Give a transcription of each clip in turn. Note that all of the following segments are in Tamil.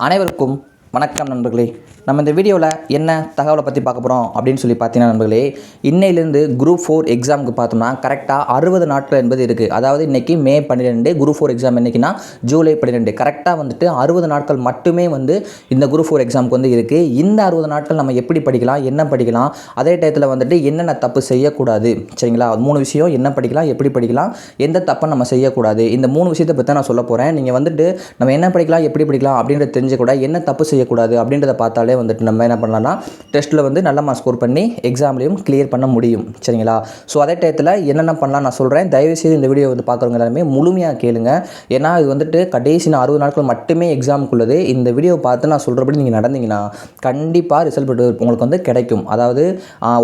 அனைவருக்கும் வணக்கம் நண்பர்களே. நம்ம இந்த வீடியோவில் என்ன தகவலை பற்றி பார்க்க போகிறோம் அப்படின்னு சொல்லி பார்த்தீங்கன்னா நண்பர்களே இன்னையிலேருந்து குரூப் ஃபோர் எக்ஸாமுக்கு பார்த்தோம்னா கரெக்டாக அறுபது நாட்கள் என்பது இருக்குது அதாவது இன்றைக்கி மே பன்னிரெண்டு குரூப் ஃபோர் எக்ஸாம் என்னைக்குன்னா ஜூலை பன்னிரெண்டு. கரெக்டாக வந்துட்டு அறுபது நாட்கள் மட்டுமே வந்து இந்த குரூப் ஃபோர் எக்ஸாமுக்கு வந்து இருக்குது இந்த அறுபது நாட்கள் நம்ம எப்படி படிக்கலாம் என்ன படிக்கலாம் அதே டயத்தில் வந்துட்டு என்னென்ன தப்பு செய்யக்கூடாது? சரிங்களா? மூணு விஷயம். என்ன படிக்கலாம் எப்படி படிக்கலாம் எந்த தப்பை நம்ம செய்யக்கூடாது? இந்த மூணு விஷயத்தை பற்றி நான் சொல்ல போகிறேன் நீங்கள் வந்துட்டு நம்ம என்ன படிக்கலாம் எப்படி படிக்கலாம் அப்படின்றத தெரிஞ்சுக்கூட என்ன தப்பு செய்ய செய்யக்கூடாது அப்படின்றத பார்த்தாலே வந்துட்டு நம்ம என்ன பண்ணலாம்னா டெஸ்ட்டில் வந்து நல்ல மார்க் ஸ்கோர் பண்ணி எக்ஸாம்லேயும் கிளியர் பண்ண முடியும். சரிங்களா? ஸோ அதே டயத்தில் என்னென்ன பண்ணலாம் நான் சொல்கிறேன் தயவுசெய்து இந்த வீடியோ வந்து பார்க்குறவங்க எல்லாருமே முழுமையாக கேளுங்க. ஏன்னா இது வந்துட்டு கடைசி நான் அறுபது நாட்கள் மட்டுமே எக்ஸாமுக்குள்ளது இந்த வீடியோ பார்த்து நான் சொல்கிறபடி நீங்கள் நடந்தீங்கன்னா கண்டிப்பாக ரிசல்ட் உங்களுக்கு வந்து கிடைக்கும். அதாவது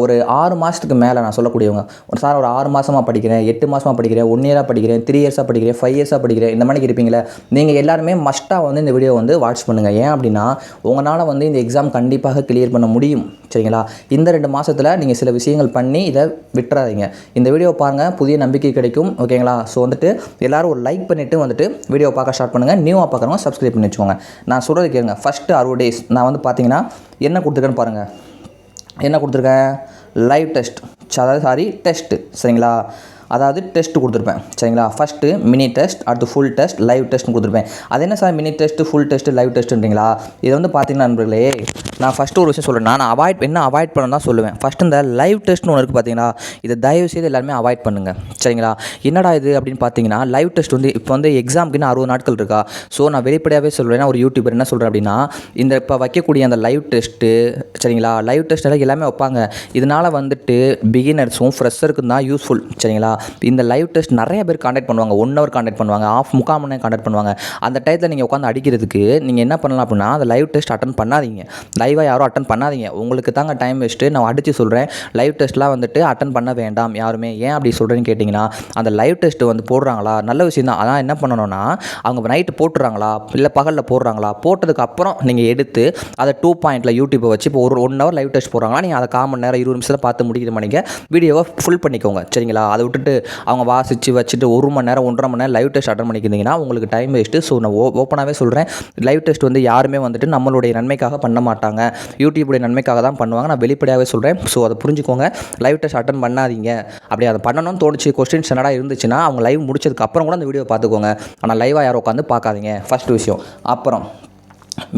ஒரு ஆறு மாதத்துக்கு மேலே நான் சொல்லக்கூடியவங்க. ஒரு சார் ஒரு ஆறு மாதமாக படிக்கிறேன் எட்டு மாதமாக படிக்கிறேன் ஒன் இயராக படிக்கிறேன் த்ரீ இயர்ஸாக படிக்கிறேன் ஃபைவ் இயர்ஸாக படிக்கிறேன் இந்த மாதிரி இருப்பீங்களே நீங்கள் எல்லாருமே மஸ்ட்டாக வந்து இந்த வீடியோ வந்து வாட்ச் பண்ணுங்கள் ஏன் அப்படின்னா உங்களால் வந்து இந்த எக்ஸாம் கண்டிப்பாக கிளியர் பண்ண முடியும் சரிங்களா? இந்த ரெண்டு மாதத்தில் நீங்கள் சில விஷயங்கள் பண்ணி இதை விட்டுறாதீங்க. இந்த வீடியோ பாருங்கள் புதிய நம்பிக்கை கிடைக்கும் ஓகேங்களா? ஸோ வந்துட்டு எல்லோரும் ஒரு லைக் பண்ணிவிட்டு வந்துட்டு வீடியோ பார்க்க ஸ்டார்ட் பண்ணுங்கள் நியூவாக பார்க்குறவங்க சப்ஸ்கிரைப் பண்ணி வச்சுக்கோங்க. நான் சொல்கிறது கேளுங்க. ஃபஸ்ட்டு அறுபது டேஸ் நான் வந்து பார்த்தீங்கன்னா என்ன கொடுத்துருக்கேன்னு பாருங்கள் என்ன கொடுத்துருக்கேன்? லைவ் டெஸ்ட் அதாவது சாரி டெஸ்ட்டு சரிங்களா? அதாவது டெஸ்ட் கொடுத்துருப்பேன். சரிங்களா? ஃபஸ்ட்டு மினி டெஸ்ட் அடுத்து ஃபுல் டெஸ்ட் லைவ் டெஸ்ட்னு கொடுத்துருப்பேன். அது என்ன sir mini test full test live டெஸ்ட்டுன்றீங்களா இது வந்து பார்த்தீங்கன்னா நண்பர்களே நான் ஃபஸ்ட்டு ஒரு விஷயம் சொல்கிறேன் நான் அவாய்ட் என்ன அவாய்ட் பண்ண தான் சொல்லுவேன். ஃபஸ்ட் இந்த லைவ் டெஸ்ட்னு ஒன்று இருக்குது பார்த்தீங்களா இதை தயவு செய்து எல்லாருமே அவாய்ட் பண்ணுங்கள் சரிங்களா? என்னடா இது அப்படின்னு பார்த்தீங்கன்னா லைவ் டெஸ்ட் வந்து இப்போ வந்து எக்ஸாமுக்கு இன்னும் அறுபது நாட்கள் இருக்கா? ஸோ நான் வெளிப்படையாகவே சொல்கிறேன் ஒரு யூடியூபர் என்ன சொல்கிறேன் அப்படின்னா இந்த இப்போ வைக்கக்கூடிய அந்த லைவ் டெஸ்ட்டு சரிங்களா? லைவ் டெஸ்ட் எல்லாம் எல்லாமே வைப்பாங்க. இதனால் வந்துட்டு பிகினர்ஸும் ஃப்ரெஷருக்கும் தான் யூஸ்ஃபுல் சரிங்களா? இந்த லைவ் டெஸ்ட் நிறைய பேர் காண்டாக்ட் பண்ணுவாங்க. ஒன் ஹவர் காண்டாக்ட் பண்ணுவாங்க. ஆஃப் முக்கால் மணி நேரம் காண்டாக்ட் பண்ணுவாங்க. அந்த டயத்தில் நீங்கள் உட்காந்து அடிக்கிறதுக்கு நீங்கள் என்ன பண்ணலாம் அப்படின்னா அந்த லைவ் டெஸ்ட் அட்டன் பண்ணாதீங்க. லைவாக யாரும் அட்டன் பண்ணாதீங்க. உங்களுக்கு தாங்க டைம் வேஸ்ட்டு நான் அடித்து சொல்கிறேன் லைவ் டெஸ்ட்லாம் வந்துட்டு அட்டன் பண்ண வேண்டாம் யாருமே. ஏன் அப்படி சொல்கிறேன்னு கேட்டிங்கன்னா அந்த லைவ் டெஸ்ட் வந்து போடுறாங்களா? நல்ல விஷயம் தான். அதான் என்ன பண்ணணும்னா அவங்க நைட்டு போட்டுறாங்களா? இல்லை பகலில் போடுறாங்களா? போட்டதுக்கு அப்புறம் நீங்கள் எடுத்து அதை டூ பாயிண்டில் யூடியூப்பை வச்சு இப்போ ஒரு ஒன் ஹவர் லைவ் டெஸ்ட் போடுறாங்களா நீங்கள் அதை காமன் நேரம் இருபது நிமிஷத்தில் பார்த்து முடிக்கிற மணிக்கு வீடியோவை ஃபுல் பண்ணிக்கோங்க. சரிங்களா? அதை விட்டுட்டு அவங்க வாசித்து வச்சுட்டு ஒரு மணி நேரம் ஒன்றரை மணி நேரம் லைவ் டெஸ்ட் அட்டன் பண்ணிக்கிறீங்கன்னா உங்களுக்கு டைம் வேஸ்ட்டு ஸோ நான் ஓ ஓப்பனாகவே சொல்கிறேன் லைவ் டெஸ்ட் வந்து யாருமே வந்துட்டு நம்மளுடைய நன்மைக்காக பண்ண மாட்டாங்க. யூடியூபுடைய நன்மைக்காக தான் பண்ணுவாங்க. நான் வெளிப்படையாகவே சொல்கிறேன் ஸோ அதை புரிஞ்சுக்கோங்க. லைவ் டெஸ்ட் அட்டன் பண்ணாதீங்க. அப்படி அதை பண்ணணும்னு தோணுச்சு. கொஸ்டின்ஸ் என்னடா இருந்துச்சுன்னா அவங்க லைவ் முடிச்சதுக்கு அப்புறம் கூட அந்த வீடியோ பார்த்துக்கோங்க. ஆனால் லைவாக யாரும் உட்காந்து பார்க்காதீங்க. ஃபஸ்ட் விஷயம். அப்புறம்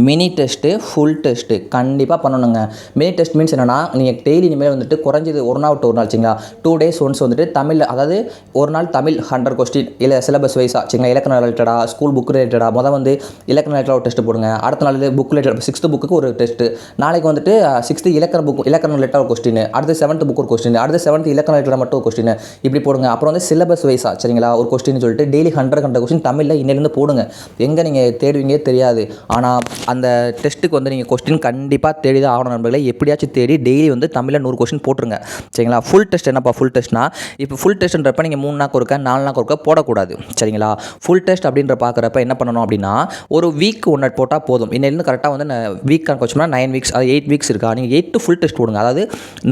மினி டெஸ்ட்டு ஃபுல் டெஸ்ட்டு கண்டிப்பாக பண்ணணுங்க. மினி டெஸ்ட் மீன்ஸ் என்னென்னா நீங்கள் டெய்லி இனிமேல் வந்துட்டு குறைஞ்சது ஒரு நாள் விட்டு ஒரு நாள் சரிங்களா டூ டேஸ் ஒன்ஸ் வந்துட்டு தமிழ் அதாவது ஒரு நாள் தமிழ் ஹண்ட்ரட் கொஸ்டின் இல்லை சிலபஸ் வைஸாக சரிங்களா இலக்கண ரிலேட்டடாக ஸ்கூல் புக் ரிலேட்டடாக மொதல் வந்து இலக்கண ரிலேட்டடாக ஒரு டெஸ்ட் போடுங்க. அடுத்த நாள் புக் ரிலேட்டட் சிக்ஸ்த்து புக்கு ஒரு டெஸ்ட்டு நாளைக்கு வந்துட்டு சிக்ஸ்த்து இலக்கண புக் இலக்கண ரிலேட்டட் ஒரு கொஸ்டின் அடுத்து செவன்த் புக் ஒரு கொஸ்டின் அடுத்து செவன்த் இலக்கண ரிலேட்டடாக மட்டும் ஒரு கொஸ்டின் இப்படி போடுங்க. அப்புறம் வந்து சிலபஸ் வைஸாக சரிங்களா ஒரு கொஸ்டின் சொல்லிட்டு டெய்லி ஹண்ட்ரட் ஹண்ட்ரட் கொஸ்டின் தமிழில் இன்னிலேருந்து போடுங்க. எங்கே நீங்கள் தேடுவீங்க தெரியாது. ஆனால் அந்த டெஸ்ட்டுக்கு வந்து நீங்கள் கொஸ்டின் கண்டிப்பாக தேடி தான் ஆகணும் நண்பர்களே. எப்படியாச்சும் தேடி டெய்லி வந்து தமிழில் நூறு கொஸ்டின் போட்டுருங்க. சரிங்களா? ஃபுல் டெஸ்ட் என்னப்பா ஃபுல் டெஸ்ட்னா இப்போ ஃபுல் டெஸ்ட்ன்றப்ப நீங்கள் மூணு நாக்கு ஒருக்க நாலு நாக்கு ஒருக்க போடக்கூடாது. சரிங்களா? ஃபுல் டெஸ்ட் அப்படின்ற பார்க்குறப்ப என்ன பண்ணணும் அப்படின்னா ஒரு வீக் ஒன்று போட்டால் போதும். இன்னிலேருந்து கரெக்டாக வந்து வீக் கணக்கு வச்சோம்னா நைன் வீக்ஸ் அது எயிட் வீக்ஸ் இருக்கா? நீங்கள் எயிட் டு ஃபுல் டெஸ்ட் போடுங்க. அதாவது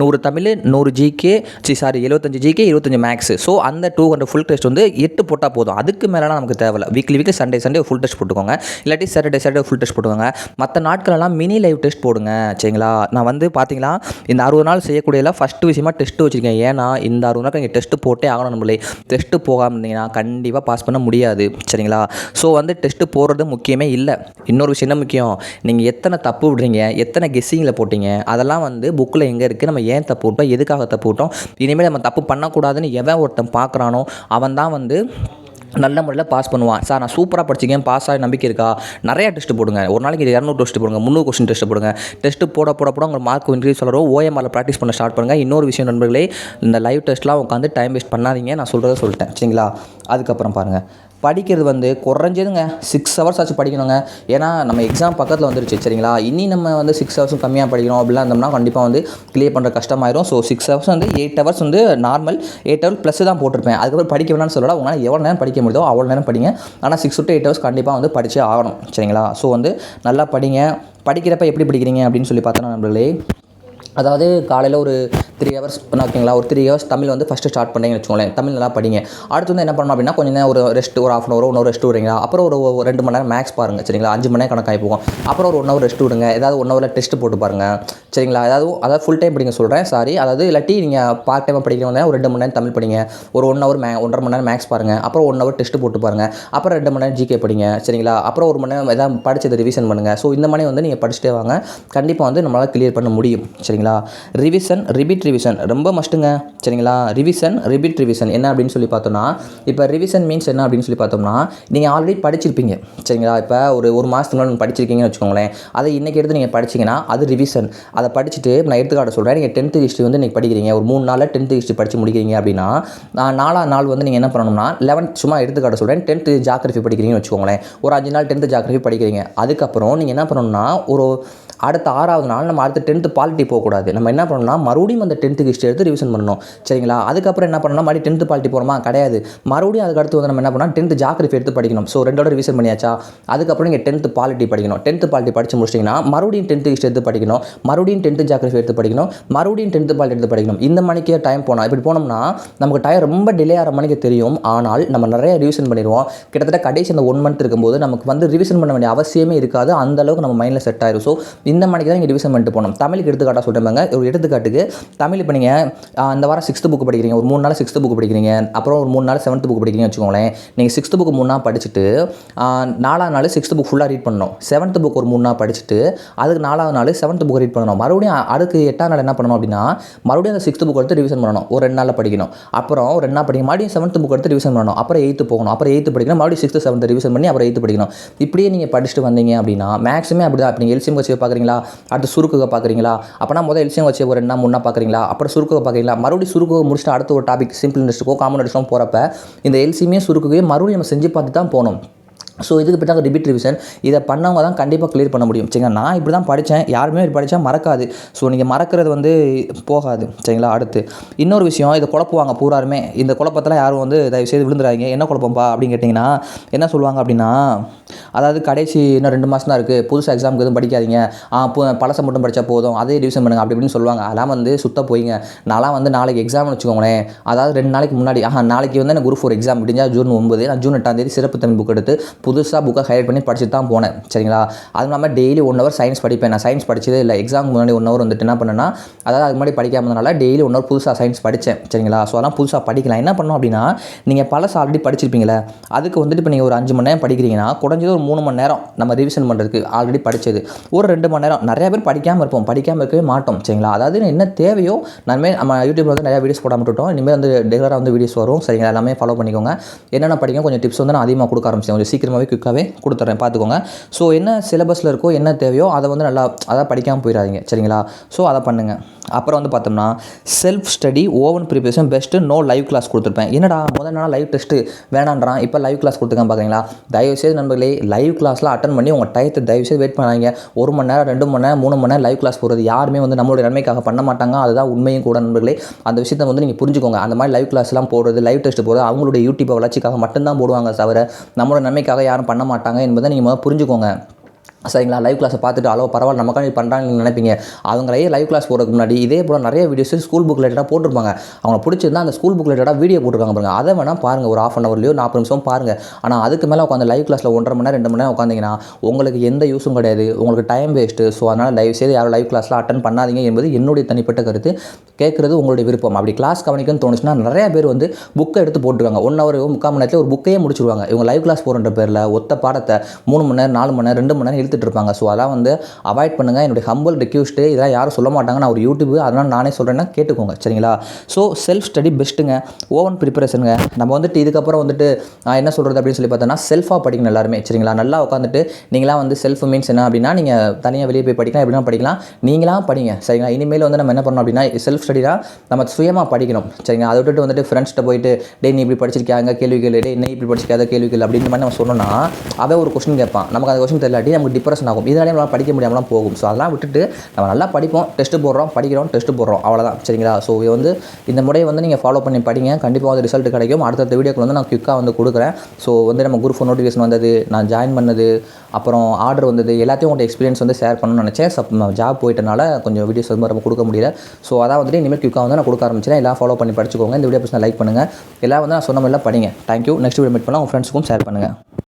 நூறு தமிழ் நூறு ஜிகே சி சாரி எழுபத்தஞ்சு ஜிகே இருபத்தஞ்சு மேக்ஸ் ஸோ அந்த டூ ஹண்ட்ரட் ஃபுல் டெஸ்ட் வந்து எட்டு போட்டால் போதும். அதுக்கு மேலாம் நமக்கு தேவையில்ல. Weekly weekly Sunday Sunday full test போட்டுக்கோங்க. இல்லாட்டி சாட்டர்டே சாட்டர்டே ஃபுல் டெஸ்ட் போட்டு போட்டுக்கோங்க மற்ற நாட்களெல்லாம் மினி லைவ் டெஸ்ட் போடுங்க சரிங்களா? நான் வந்து பார்த்தீங்களா இந்த அறுபது நாள் செய்யக்கூடியல ஃபஸ்ட்டு விஷயமா டெஸ்ட் வச்சுருக்கேன். ஏன்னா இந்த அறுபது நாள் நீங்கள் டெஸ்ட்டு போட்டே ஆகணும் நம்மளே. டெஸ்ட்டு போகாமல் இருந்தீங்கன்னா கண்டிப்பாக பாஸ் பண்ண முடியாது சரிங்களா? ஸோ வந்து டெஸ்ட்டு போடுறது முக்கியமே இல்லை. இன்னொரு விஷயம் என்ன முக்கியம்? நீங்கள் எத்தனை தப்பு விடுறீங்க எத்தனை கெஸ்ஸிங்கில் போட்டீங்க அதெல்லாம் வந்து புக்கில் எங்கே இருக்குது நம்ம ஏன் தப்பு விட்டோம் எதுக்காக தப்பு விட்டோம் இனிமேல் நம்ம தப்பு பண்ணக்கூடாதுன்னு எவன் ஒருத்தன் பார்க்குறானோ அவன் தான் வந்து நல்ல முறையில் பாஸ் பண்ணுவான். சார் நான் சூப்பராக படிச்சிருக்கேன். பாஸ் ஆகி நம்பிக்கை இருக்கா? நிறையா டெஸ்ட் போடுங்க. ஒரு நாளைக்கு இரநூறு டெஸ்ட் போடுங்க. முந்நூறு கொஸ்டின் டெஸ்ட் போடுங்க. டெஸ்ட் போட போட போட உங்கள் மார்க் இன்க்ரீஸ் வளரும் ஓஎம்ஆரில் ப்ராக்டிஸ் பண்ண ஸ்டார்ட் பண்ணுங்கள் இன்னொரு விஷயம் நண்பர்களே இந்த லைவ் டெஸ்ட்லாம் உட்காந்து டைம் வேஸ்ட் பண்ணாதீங்க. நான் சொல்கிறத சொல்லிட்டேன். சரிங்களா? அதுக்கப்புறம் பாருங்கள் படிக்கிறது வந்து குறைஞ்சதுங்க. சிக்ஸ் ஹவர்ஸ் ஆச்சு படிக்கணுங்க. ஏன்னா நம்ம எக்ஸாம் பக்கத்தில் வந்துருச்சு சரிங்களா? இனி நம்ம வந்து சிக்ஸ் ஹவர்ஸும் கம்மியாக படிக்கணும் அப்படிலாம் இருந்தோம்னா கண்டிப்பாக வந்து கிளியர் பண்ணுற கஷ்டமாயிரும். ஸோ சிக்ஸ் ஹவர்ஸ் வந்து எயிட் ஹவர்ஸ் வந்து நார்மல் எயிட் ஹவர் ப்ளஸ் தான் போட்டிருப்பேன். அதுக்கப்புறம் படிக்க வேணாம்னு சொல்லலாம் உங்களால் எவ்வளோ நேரம் படிக்க முடியுதோ அவ்வளோ நேரம் படிங்க. ஆனால் சிக்ஸ் டு எயிட் ஹவர்ஸ் கண்டிப்பாக வந்து படித்தே ஆகணும் சரிங்களா? ஸோ வந்து நல்லா படிங்க. படிக்கிறப்ப எப்படி படிக்கிறீங்க அப்படின்னு சொல்லி பார்த்தோன்னா நம்மளே அதாவது காலையில் ஒரு த்ரீ ஹவர்ஸ் ஓகேங்களா ஒரு த்ரீ ஹவர்ஸ் தமிழ் வந்து ஃபஸ்ட்டு ஸ்டார்ட் பண்ணீங்கன்னு வச்சுக்கோங்களேன். தமிழ் நல்லா படிங்க. அடுத்து வந்து என்ன பண்ணணும் அப்படின்னா கொஞ்சம் நேரம் ஒரு ரெஸ்ட் ஒரு half an hour one hour rest விடுறீங்களா? அப்புறம் ஒரு ஒரு ரெண்டு மணி நேரம் மேக்ஸ் பாருங்க சரிங்களா? அஞ்சு மணி நேரம் கணக்காகி போகும். அப்புறம் ஒரு ஒன் ஹவர் ரெஸ்ட் விடுங்க. ஏதாவது ஒன் ஹவரில் டெஸ்ட் போட்டு பாருங்க சரிங்களா? அதாவது அதாவது ஃபுல் டைம் படிங்க சொல்கிறேன் சாரி அதாவது இல்லாட்டி நீங்கள் பார்ட் டைமாக படிக்கிறவங்க ஒரு ரெண்டு மணி நேரம் தமிழ் படிங்க. ஒரு ஒன் ஹவர் மே ஒன்றரை மணி நேரம் மேக்ஸ் பாருங்க. அப்புறம் ஒன் ஹவர் டெஸ்ட் போட்டு பாருங்க. அப்புறம் ரெண்டு மணி நேரம் ஜிகே படிங்க சரிங்களா? அப்புறம் ஒரு மணி நேரம் எதாவது படிச்சதை ரிவிஷன் பண்ணுங்கள் ஸோ இந்த மாதிரி வந்து நீங்கள் படிச்சுட்டே வாங்க. கண்டிப்பாக வந்து நம்மளால் கிளியர் பண்ண முடியும் சரிங்களா? ரிவிஷன் ரிபீட் ரிவிஷன் ரொம்ப மஸ்ட்டுங்க சரிங்களா? ரிவிஷன் ரிபீட் ரிவிஷன் என்ன அப்படின்னு சொல்லி பார்த்தோம்னா இப்போ ரிவிஷன் மீன்ஸ் என்ன அப்படின்னு சொல்லி பார்த்தோம்னா நீங்கள் ஆல்ரெடி படிச்சிருப்பீங்க. சரிங்களா? இப்போ ஒரு ஒரு மாதத்துக்கு முன்னாடி படிச்சிருக்கீங்கன்னு வச்சுக்கோங்களேன். அதை இன்றைக்கி எடுத்து நீங்கள் படிச்சிங்கன்னா அது ரிவிஷன் அதை படிச்சுட்டு நான் எடுத்துக்காட்ட சொல்கிறேன் நீங்கள் டென்த்து ஹிஸ்ட்ரி வந்து நீங்கள் படிக்கிறீங்க. ஒரு மூணு நாளில் டென்த்து ஹிஸ்ட்ரி படித்து முடிக்கிறீங்க அப்படின்னா நான் நாலாம் நாள் வந்து நீங்கள் என்ன பண்ணணும்னா லெவன்த் சும்மா எடுத்துக்காட்ட சொல்கிறேன் டென்த்து ஜாகிரஃபி படிக்கிறீங்கன்னு வச்சுக்கோங்களேன். ஒரு அஞ்சு நாள் டென்த்து ஜாக்ரஃபி படிக்கிறீங்க. அதுக்கப்புறம் நீங்கள் என்ன பண்ணணும்னா ஒரு அடுத்த ஆறாவது நாள் நம்ம அடுத்த டென்த்து பாலிட்டி போகக்கூடாது. நம்ம என்ன பண்ணணும்னா மறுபடியும் அந்த டென்த்துக்கு ஹிஸ்ட்ரி எடுத்து ரிவிஷன் பண்ணணும். சரிங்களா? அதுக்கப்புறம் என்ன பண்ணணும் மறுபடியும் டென்த்து பாலிட்டி போகிறோமா கிடையாது. மறுபடியும் அதுக்கு அடுத்து வந்து நம்ம என்ன பண்ணணும் டென்த்து ஜாகிரஃபி எடுத்து படிக்கணும். ஸோ ரெண்டோட ரிவிஷன் பண்ணியாச்சா? அதுக்கப்புறம் நீங்கள் டென்த்து பாலிட்டி படிக்கணும். டென்த்து பாலிட்டி படித்து முடிச்சிட்டிங்கன்னா மறுபடியும் டென்த்து ஹிஸ்ட்ரி எடுத்து படிக்கணும். மறுபடியும் டென்த்து ஜாக்ரஃபி எடுத்து படிக்கணும். மறுபடியும் டென்த்து பாலிட்டி எடுத்து படிக்கணும். இந்த மணிக்கே டைம் போனால் இப்படி போனோம்னா நமக்கு டைம் ரொம்ப டிலே ஆகிற மணிக்கு தெரியும். ஆனால் நம்ம நிறைய ரிவிஷன் பண்ணிடுவோம். கிட்டத்தட்ட கடைசி அந்த ஒன் மந்த் இருக்கும்போது நமக்கு வந்து ரிவிஷன் பண்ண வேண்டிய அவசியமே இருக்காது. அந்த அளவுக்கு நம்ம மைண்டில் செட் ஆயிரும். ஸோ இந்த மணிக்கு தான் நீங்கள் டிவிஷன் பண்ணிட்டு போகணும் தமிழுக்கு எடுத்துக்காட்டாக சொல்கிறேன் ஒரு எடுத்துக்காட்டுக்கு தமிழ் இப்போ நீங்கள் இந்த வாரம் சிக்ஸ்த்து புக் படிக்கிறீங்க. ஒரு மூணு நாள் சிக்ஸ்த்து புக் படிக்கிறீங்க. அப்புறம் ஒரு மூணு நாள் செவன்த் புக் படிக்கிறீங்கன்னு வச்சுக்கோங்களேன். நீங்கள் சிக்ஸ்த்து புக் மூணு நாள் படிச்சுட்டு நாலாவது நாள் சிக்ஸ்த்து புக் ஃபுல்லாக ரீட் பண்ணணும். செவன்த் புக் ஒரு மூணு நாள் படிச்சுட்டு அதுக்கு நாலாவது நாள் செவன்த் புக் ரீட் பண்ணணும். மறுபடியும் அதுக்கு எட்டாம் நாள் என்ன பண்ணணும் அப்படின்னா மறுபடியும் அந்த சிக்ஸ்த்து புக் எடுத்து ரிவிஷன் பண்ணணும். ஒரு ரெண்டு நாளில் படிக்கணும். அப்புறம் ஒரு ரெண்டு நாள் படிக்கணும். மறுபடியும் செவன்த் புக் எடுத்து ரிவிஷன் பண்ணணும். அப்புறம் எயித்து போகணும். அப்புறம் எயித்து படிக்கணும். மறுபடியும் சிக்ஸ்த்து செவன்த் ரிவிஷன் பண்ணி அப்புறம் எயித்து படிக்கணும். இப்படியே நீங்கள் படிச்சுட்டு வந்தீங்க அப்படின்னா மேக்ஸிமே அப்படி தான் இப்போ நீங்கள் எல்சிஎம் வச்சு பார்க்குறீங்களா? அடுத்து சுருக்குக பார்க்குறீங்களா? அப்போனா முதல் எல்சியம் வச்சு ஒரு ரெண்டு முன்னா பார்க்குறீங்களா? அப்புறம் சுருக்குக பார்க்குறீங்களா? மறுபடியும் சுருக்குக முடிச்சுட்டு அடுத்த ஒரு டாபிக் சிம்பிள் இன்ட்ரெஸ்ட்டுக்கோ காமன் இன்ட்ரெஸ்ட்டோ போகிறப்ப இந்த எல்சியுமே சுருக்குகவே மறுபடியும் நம்ம செஞ்சு பார்த்து தான் போகணும். ஸோ இதுக்கு பின்னாடி ரிபீட் ரிவிஷன் இதை பண்ணவங்க தான் கண்டிப்பாக க்ளியர் பண்ண முடியும். சரிங்களா? நான் இப்படி தான் படித்தேன் யாருமே இப்படி படித்தா மறக்காது. ஸோ நீங்கள் மறக்கிறது வந்து போகாது. சரிங்களா? அடுத்து. இன்னொரு விஷயம் இதை குழப்புவாங்க பூராருமே. இந்த குழப்பத்தில் யாரும் வந்து தயவு செய்து விழுந்துறாங்க என்ன குழப்பம்பா? அப்படின்னு கேட்டிங்கன்னா என்ன சொல்லுவாங்க அப்படின்னா அதாவது கடைசி இன்னும் ரெண்டு மாதம் தான் இருக்குது புதுசாக எக்ஸாமுக்கு எதுவும் படிக்காதீங்க. ஆ பழசை மட்டும் படித்தா போதும். அதே ரிவிஷன் பண்ணுங்க. அப்படி இப்படின்னு சொல்லுவாங்க. அதெல்லாம் வந்து சுத்த போயிங்க. நான்லாம் வந்து நாளைக்கு எக்ஸாம்னு வச்சுக்கோங்களேன். அதாவது ரெண்டு நாளைக்கு முன்னாடி ஆஹா நாளைக்கு வந்து எனக்கு குரூப் ஃபோர் எக்ஸாம் முடிஞ்சால் ஜூன் ஒன்பது நான் ஜூன் எட்டாம் தேதி சிறப்பு தமிழ் புக் எடுத்து புதுசாக புக்கை ஹையர் பண்ணி படிச்சுட்டு தான் போனேன். சரிங்களா? அதுவும் இல்லாமல் டெய்லி ஒன் ஹவர் சயின்ஸ் படிப்பேன். நான் சயின்ஸ் படிச்சதே இல்லை. எக்ஸாம் முன்னாடி ஒன் ஹவர் வந்துட்டு என்ன பண்ணேன்னா அதாவது அதுக்கு முன்னாடி படிக்காமதுனால டெய்லி ஒன் ஹவர் புதுசாக சயின்ஸ் படித்தேன் சரிங்களா? ஸோ அதெல்லாம் புதுசாக படிக்கலாம். என்ன பண்ணோம் அப்படின்னா நீங்கள் பழசு ஆல்ரெடி படிச்சிருப்பீங்களே அதுக்கு வந்துட்டு இப்போ நீங்கள் ஒரு அஞ்சு மணி நேரம் படிக்கிறீங்கன்னா குறைஞ்சது ஒரு மூணு மணி நேரம் நம்ம ரிவிஷன் பண்ணுறதுக்கு ஆல்ரெடி படித்தது ஒரு ரெண்டு மணி நேரம் நிறையா பேர் படிக்காமல் இருப்போம். படிக்காமல் இருக்கவே மாட்டோம். சரிங்களா? அதாவது என்ன தேவையோ நாமே நம்ம யூடியூப்பில் வந்து நிறையா வீடியோஸ் போடாமல் விட்டுட்டோம். இனிமேல் வந்து ரெகுலராக வந்து வீடியோஸ் வரும். சரிங்களா? எல்லாமே ஃபாலோ பண்ணிக்கோங்க. என்னென்ன படிங்க கொஞ்சம் டிப்ஸ் வந்து நான் அதிகமாக கொடுக்க ஆரம்பிச்சேன் கொஞ்சம் சீக்கிரமாகவே குயிக்காகவே கொடுத்துட்றேன். பார்த்துக்கோங்க. ஸோ என்ன சிலபஸில் இருக்கோ என்ன தேவையோ அதை வந்து நல்லா அதான் படிக்காமல் போயிடாதீங்க. சரிங்களா? ஸோ அதை பண்ணுங்கள் அப்புறம் வந்து பார்த்தோம்னா self study own preparation best no live class கொடுத்துருப்பேன். என்னடா முதல் நாள் லைவ் டெஸ்ட்டு வேணான்றான். இப்போ லைவ் கிளாஸ் கொடுத்துருக்கேன் பார்க்குறீங்களா தயவுசெய்து நண்பர்களே லைவ் கிளாஸ்லாம் அட்டன் பண்ணி உங்கள் டயத்தை தயவுசெய்து வெயிட் பண்ணாங்க ஒரு மணி நேரம் ரெண்டு மணி நேரம் மூணு மணி நேரம் லைவ் கிளாஸ் போகிறது யாருமே வந்து நம்மளுடைய நன்மைக்காக பண்ண மாட்டாங்க. அதுதான் உண்மையும் கூட நண்பர்களே. அந்த விஷயத்தை வந்து நீங்கள் புரிஞ்சுக்கோங்க. அந்த மாதிரி லைவ் கிளாஸ்லாம் போடுறது லைவ் டெஸ்ட் போடுறது அவங்களுடைய யூடியூப் வளர்ச்சிக்காக மட்டும்தான் போடுவாங்க தவிர நம்மளோட நன்மைக்காக யாரும் பண்ண மாட்டாங்க என்பதை நீங்கள் முதல் புரிஞ்சுக்கோங்க. சரிங்களா? லைவ் கிளாஸை பார்த்துட்டு அளவு பரவாயில்ல நமக்காண்டி பண்ணுறாங்கன்னு நினைப்பீங்க. அவங்களையே லைவ் கிளாஸ் போகிறதுக்கு முன்னாடி இதே போல் நிறைய வீடியோஸ் ஸ்கூல் புக் ரிலேட்டடாக போட்டிருப்பாங்க. அவங்க பிடிச்சிருந்தா அந்த ஸ்கூல் புக் ரிலேட்டடாக வீடியோ போட்டிருக்காங்க பாருங்க. அதை வேணால் பாருங்கள் ஒரு ஆஃப் அன் ஹவர்லையோ நாற்பது நிமிஷம் பாருங்கள் ஆனால் அதுக்கு மேலே உட்காந்து லைவ் கிளாஸில் ஒன்றரை மணி நேரம் ரெண்டு மணி நேரம் உட்காந்திங்கன்னா உங்களுக்கு எந்த யூஸும் கிடையாது. உங்களுக்கு டைம் வேஸ்ட்டு ஸோ அதனால் தயவு செய்து யாரும் லைவ் கிளாஸில் அட்டன் பண்ணாதீங்க என்பது என்னுடைய தனிப்பட்ட கருத்து. கேட்குறது உங்களுடைய விருப்பம். அப்படி கிளாஸ் கவனிக்கணும்னு தோணுச்சுன்னா நிறைய பேர் வந்து புக்கை எடுத்து போட்டுருக்காங்க. ஒன் ஹவர் முக்கால் மணி நேரத்தில் ஒரு புக்கையே முடிச்சிருவாங்க. இவங்க லைவ் கிளாஸ் போகிற பேரில் ஒத்த பாடத்தை மூணு மணி நேரம் நாலு மணி நேரம் ரெண்டு மணி நேரம் இழுத்துட்டு இருப்பாங்க ஸோ அதெல்லாம் வந்து அவாய்ட் பண்ணுங்கள் என்னுடைய ஹம்பிள் ரெக்யூஸ்ட்டு இதெல்லாம் யாரும் சொல்ல மாட்டாங்க நான் ஒரு யூடியூப் அதனால் நானே சொல்கிறேன்னா கேட்டுக்கோங்க. சரிங்களா? ஸோ செல்ஃப் ஸ்டடி பெஸ்ட்டுங்க ஓவன் ப்ரிப்பரேஷனுங்க நம்ம வந்துட்டு இதுக்கப்புறம் வந்துட்டு நான் என்ன சொல்கிறது அப்படின்னு சொல்லி பார்த்தோன்னா செல்ஃபாக படிக்கணும் எல்லாருமே. சரிங்களா? நல்லா உட்காந்துட்டு நீங்களாம் வந்து செல்ஃப் மீன்ஸ் என்ன அப்படின்னா நீங்கள் தனியாக வெளியே போய் படிக்கலாம். எப்படின்னா படிக்கலாம். நீங்களாம் படிங்க. சரிங்களா? இனிமேல் வந்து நம்ம என்ன பண்ணணும் அப்படின்னா செல்ஃப் ஸ்டடினா நம்ம சுயமாக படிக்கணும். சரிங்களா? அதை விட்டுட்டு வந்துட்டு ஃப்ரெண்ட்ஸ்கிட்ட போயிட்டு டே நீ இப்படி படிச்சிருக்காங்க கேள்வி கேள்வி டே நீ இப்படி படிச்சிருக்காத கேள்வி கேள்வி அப்படின்ற மாதிரி நம்ம சொன்னோம்னா அவன் ஒரு கொஸ்டின் கேட்பான். நமக்கு அந்த கொஸ்டின் தெரியலாட்டி நமக்கு டிப்ரெஷன் ஆகும். இதனாலே நம்மளால் படிக்க முடியாமலாம் போகும். ஸோ அதெல்லாம் விட்டுட்டு நம்ம நல்லா படிப்போம் டெஸ்ட்டு போடுறோம் படிக்கிறோம் டெஸ்ட்டு போடுறோம். அவ்வளோதான் சரிங்களா? ஸோ இது வந்து இந்த முறையை வந்து நீங்கள் ஃபாலோ பண்ணி படிங்க. கண்டிப்பாக வந்து ரிசல்ட் கிடைக்கும். அடுத்தடுத்த வீடியோக்கு வந்து நான் குயிக்காக வந்து கொடுக்குறேன். ஸோ வந்து நம்ம குரூப் நோட்டிஃபிகேஷன் வந்தது நான் ஜாயின் பண்ணது அப்புறம் ஆர்டர் வந்தது எல்லாத்தையும் உங்கள்கிட்ட எக்ஸ்பீரியன்ஸ் வந்து ஷேர் பண்ணணும்னு நினச்சேன். சப் ஜாப் போயிட்டனால கொஞ்சம் வீடியோஸ் வந்து ரொம்ப கொடுக்க முடியல. ஸோ அதான் வந்துட்டு இனிமேல் குயிக்காக வந்து நான் கொடுக்க ஆரம்பிச்சேன் எல்லாம் ஃபாலோ பண்ணி படிச்சுக்கோங்க. இந்த வீடியோ பசங்க லைக் பண்ணுங்கள் எல்லாம் வந்து நான் சொன்ன மாதிரிலாம் படிங்க. தேங்க்யூ நெக்ஸ்ட் வீடியோ மீட் பண்ணலாம். உங்கள் ஃப்ரெண்ட்ஸுக்கும் ஷேர் பண்ணுங்கள்